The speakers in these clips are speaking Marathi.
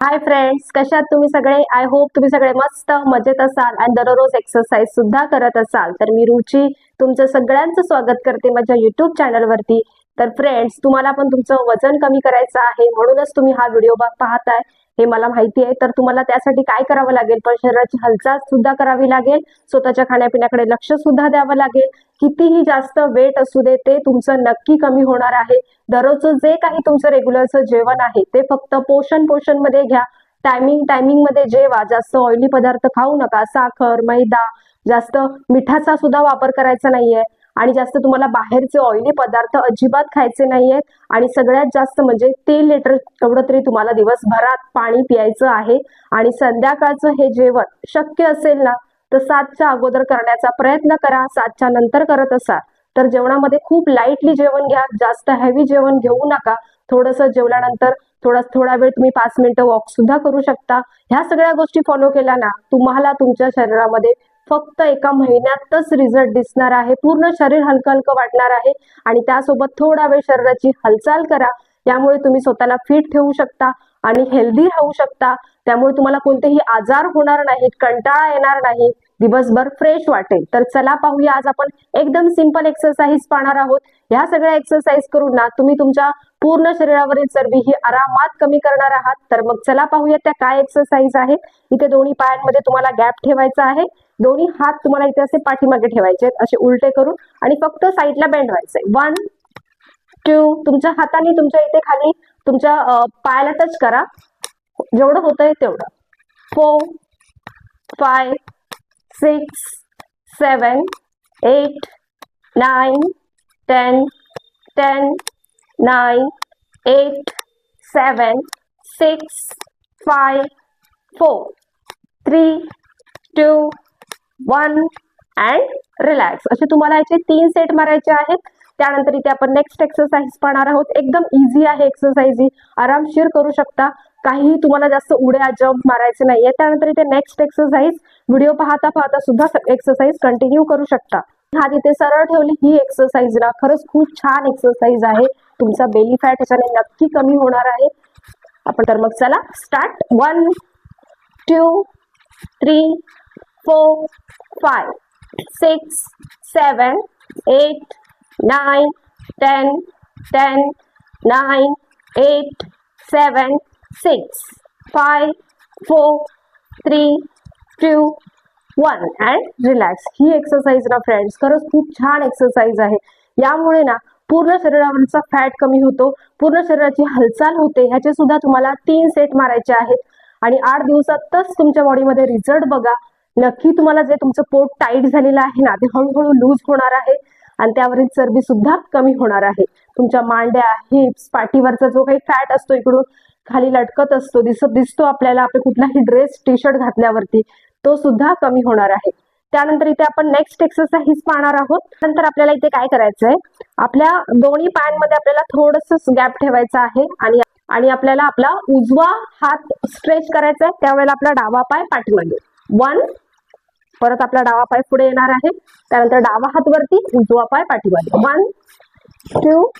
हाय फ्रेंड्स कशात तुम्ही सगळे? आय होप तुम्ही सगळे मस्त मजेत असाल आणि दररोज एक्सरसाइज सुद्धा करत असाल. तर मी रुची तुमचं सगळ्यांचं स्वागत करते माझ्या युट्यूब चॅनलवरती तर फ्रेंड्स तुम्हाला पण तुमचं वजन कमी करायचं आहे म्हणूनच तुम्ही हा व्हिडिओ पाहताय. हे मला माहिती आहे. तर तुम्हाला त्यासाठी काय करावं लागेल? पण शरीराची हालचाल सुद्धा करावी लागेल. स्वतःच्या खाण्यापिण्याकडे लक्ष सुद्धा द्यावं लागेल. कितीही जास्त वेट असू दे ते तुमचं नक्की कमी होणार आहे. दररोजचं जे काही तुमचं रेग्युलरचं जेवण आहे ते फक्त पोषण पोषणमध्ये घ्या. टायमिंग टायमिंगमध्ये जेवा. जास्त ऑइली पदार्थ खाऊ नका. साखर मैदा जास्त मिठाचा सुद्धा वापर करायचा नाहीये. आणि जास्त तुम्हाला बाहेरचे ऑइली पदार्थ अजिबात खायचे नाहीयेत. आणि सगळ्यात जास्त म्हणजे तीन लिटर एवढं तरी तुम्हाला दिवसभरात पाणी प्यायचं आहे. आणि संध्याकाळचं हे जेवण शक्य असेल ना तर सातच्या अगोदर करण्याचा प्रयत्न करा. सातच्या नंतर करत असाल तर जेवणामध्ये खूप लाईटली जेवण घ्या. जास्त हेवी जेवण घेऊ नका. थोडंसं जेवल्यानंतर थोडा थोडा वेळ तुम्ही पाच मिनिटं वॉक सुद्धा करू शकता. ह्या सगळ्या गोष्टी फॉलो केल्या ना तुम्हाला तुमच्या शरीरामध्ये फक्त एका महिन्यातच रिझल्ट दिसणार आहे. पूर्ण शरीर हलकं हलकं वाटणार आहे आणि त्यासोबत थोडा वेळ शरीराची हालचाल करा. यामुळे तुम्ही स्वतःला फिट ठेवू शकता आणि हेल्दी राहू शकता. त्यामुळे तुम्हाला कोणतेही आजार होणार नाहीत कंटाळा येणार नाही. दिवसभर फ्रेश वाटेल. तर चला पाहूया आज आपण एकदम सिंपल एक्सरसाइज पाहणार आहोत. ह्या सगळ्या एक्सरसाइज करून ना तुम्ही तुमच्या पूर्ण शरीरावरील चरबी ही आरामात कमी करणार आहात. तर मग चला पाहूया त्या काय एक्सरसाइज आहेत. इथे दोन्ही पायांमध्ये तुम्हाला गॅप ठेवायचा आहे. दोन्ही हात तुम्हाला इथे असे पाठीमागे ठेवायचे आहेत असे उलटे करून. आणि फक्त साईडला बेंड व्हायचंय वन टू तुमच्या हाताने तुमच्या इथे खाली तुमच्या पायाला टच करा. जेवढं होतंय तेवढं. Four five six seven eight nine ten ten nine eight seven six five four three two one and relax. असे तुम्हाला याचे तीन सेट मारायचे आहेत. त्यानंतर इथे आपण नेक्स्ट एक्सरसाइज पाहणार आहोत. एकदम इझी आहे एक्सरसाइज ही. आरामशीर करू शकता. काहीही तुम्हाला जास्त उड्या जम्प मारायचे नाहीये. त्यानंतर इथे नेक्स्ट एक्सरसाइज व्हिडिओ पाहता पाहता सुद्धा एक्सरसाइज कंटिन्यू करू शकता. हा तिथे सरळ ठेवली ही एक्सरसाइज ना खरंच खूप छान एक्सरसाइज आहे. तुमचा बेली फॅट ह्याच्याने नक्की कमी होणार आहे. आपण तर मग चला start one two three four five six seven eight nine ten ten nine eight seven six five four three two, one and relax he exercise ना फ्रेंड्स खरंच खूप छान एक्सरसाइज आहे. यामुळे ना पूर्ण शरीरावरचा फॅट कमी होतो. पूर्ण शरीराची हालचाल होते. ह्याचे सुद्धा तुम्हाला तीन सेट मारायचे आहेत. आणि आठ दिवसातच तुमच्या बॉडीमध्ये रिझल्ट बघा. नक्की तुम्हाला जे तुमचं पोट टाईट झालेलं आहे ना ते हळूहळू लूज होणार आहे. आणि त्यावरील चरबी सुद्धा कमी होणार आहे. तुमच्या मांड्या हिप्स पाठीवरचा जो काही फॅट असतो इकडून खाली लटकत असतो दिसत दिसतो आपल्याला आपण कुठलाही ड्रेस टी शर्ट घातल्यावरती तो सुद्धा कमी होणार आहे. त्यानंतर इथे आपण नेक्स्ट एक्सरसाइज पाहणार आहोत. नंतर आपल्याला इथे काय करायचं आहे आपल्या दोन्ही पायांमध्ये आपल्याला थोडस गॅप ठेवायचा आहे आणि आणि आपल्याला आपला उजवा हात स्ट्रेच करायचा आहे. त्यावेळेला आपला डावा पाय पाठीमागे. वन परत आपला डावा पाय पुढे येणार आहे. त्यानंतर डावा हात वरती उजवा पाय पाठीमागे. One two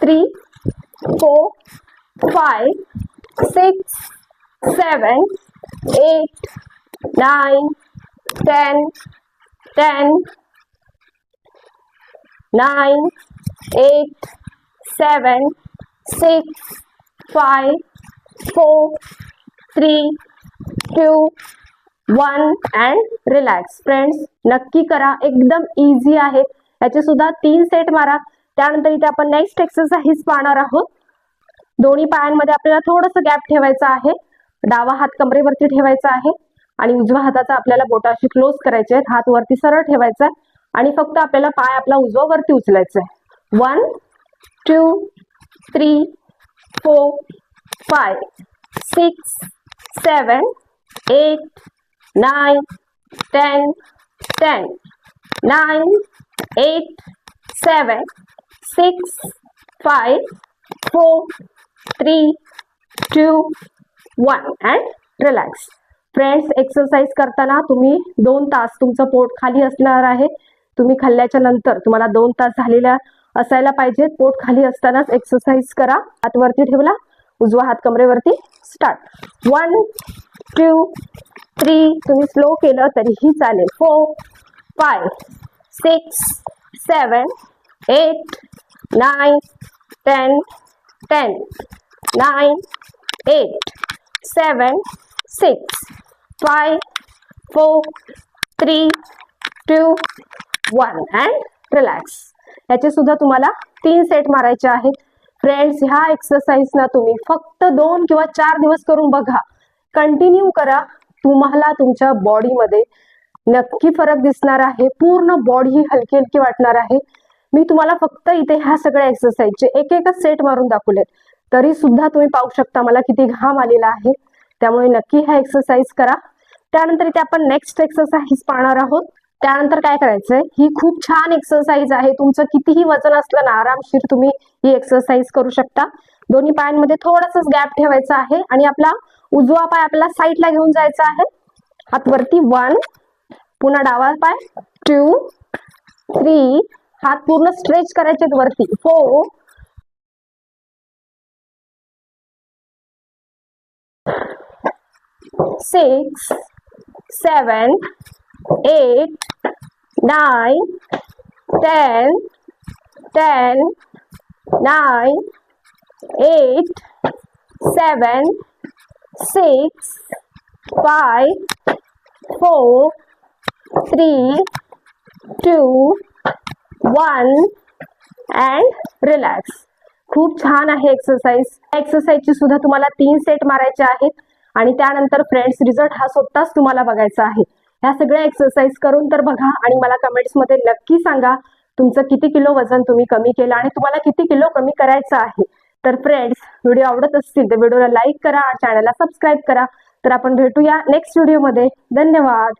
three four five six seven eight nine ten ten nine eight seven six five four three two one and relax friends नक्की करा. एकदम इझी आहे. याचे सुद्धा तीन सेट मारा. त्यानंतर इथे आपण नेक्स्ट एक्सरसाइज पाहणार आहोत. दोन्ही पायांमध्ये आपल्याला थोडस गॅप ठेवायचा आहे. डावा हात कमरेवरती ठेवायचा आहे आणि उजव्या हाताचा आपल्याला बोटाशी क्लोज करायचे आहेत. हात वरती सरळ ठेवायचा आहे आणि फक्त आपल्याला पाय आपला उजवा वरती उचलायचा आहे one two three four five six seven eight nine ten ten nine eight seven six five four three two one and relax friends exercise करताना तुम्ही दोन तास तुमचं पोट खाली असणार आहे. तुम्ही खाल्ल्याच्या नंतर तुम्हाला दोन तास झालेल्या असायला पाहिजे पोट खाली असतानाच एक्सरसाइज करा. हात वरती ठेवला. उजवा हात कमरेवरती स्टार्ट वन टू थ्री तुम्ही स्लो केलं तरीही चालेल. Four five six seven eight nine ten ten nine eight seven six five four three two one. And relax. याचे सुद्धा तुम्हाला तीन सेट मारायचे आहेत. फ्रेंड्स ह्या एक्सरसाइज ना तुम्ही फक्त दोन किंवा चार दिवस करून बघा. कंटिन्यू करा. तुम्हाला तुमच्या बॉडीमध्ये नक्की फरक दिसणार आहे. पूर्ण बॉडी ही हलकी हलकी वाटणार आहे. मी तुम्हाला फक्त इथे ह्या सगळ्या एक्सरसाइजचे एक एकच सेट मारून दाखवलेत. तरी सुद्धा तुम्ही पाहू शकता मला किती घाम आलेला आहे. त्यामुळे नक्की ह्या एक्सरसाइज करा. त्यानंतर इथे आपण नेक्स्ट एक्सरसाइज पाहणार आहोत. त्यानंतर काय करायचंय? ही खूप छान एक्सरसाइज आहे. तुमचं कितीही वजन असलं ना आरामशीर तुम्ही ही एक्सरसाइज करू शकता. दोन्ही पायांमध्ये थोडस गॅप ठेवायचा आहे आणि आपला उजवा पाय आपला साईडला घेऊन जायचा आहे. हात वरती वन पुन्हा डावा पाय टू थ्री हात पूर्ण स्ट्रेच करायचे वरती four six seven eight nine, ten, ten, nine, eight, seven, six, five, four, three, two, one and relax खूप छान आहे एक्सरसाइज एक्सरसाइजची सुद्धा तुम्हाला तीन सेट मारायचे आहेत आणि त्यानंतर फ्रेंड्स रिझल्ट हा स्वतःच तुम्हाला बघायचा आहे. ह्या सगळ्या एक्सरसाइज करून तर बघा आणि मला कमेंट्समध्ये नक्की सांगा तुमचं किती किलो वजन तुम्ही कमी केलं आणि तुम्हाला किती किलो कमी करायचं आहे. तर फ्रेंड्स व्हिडिओ आवडत असतील तर व्हिडिओला लाईक करा चॅनलला सबस्क्राईब करा. तर आपण भेटूया नेक्स्ट व्हिडिओमध्ये धन्यवाद.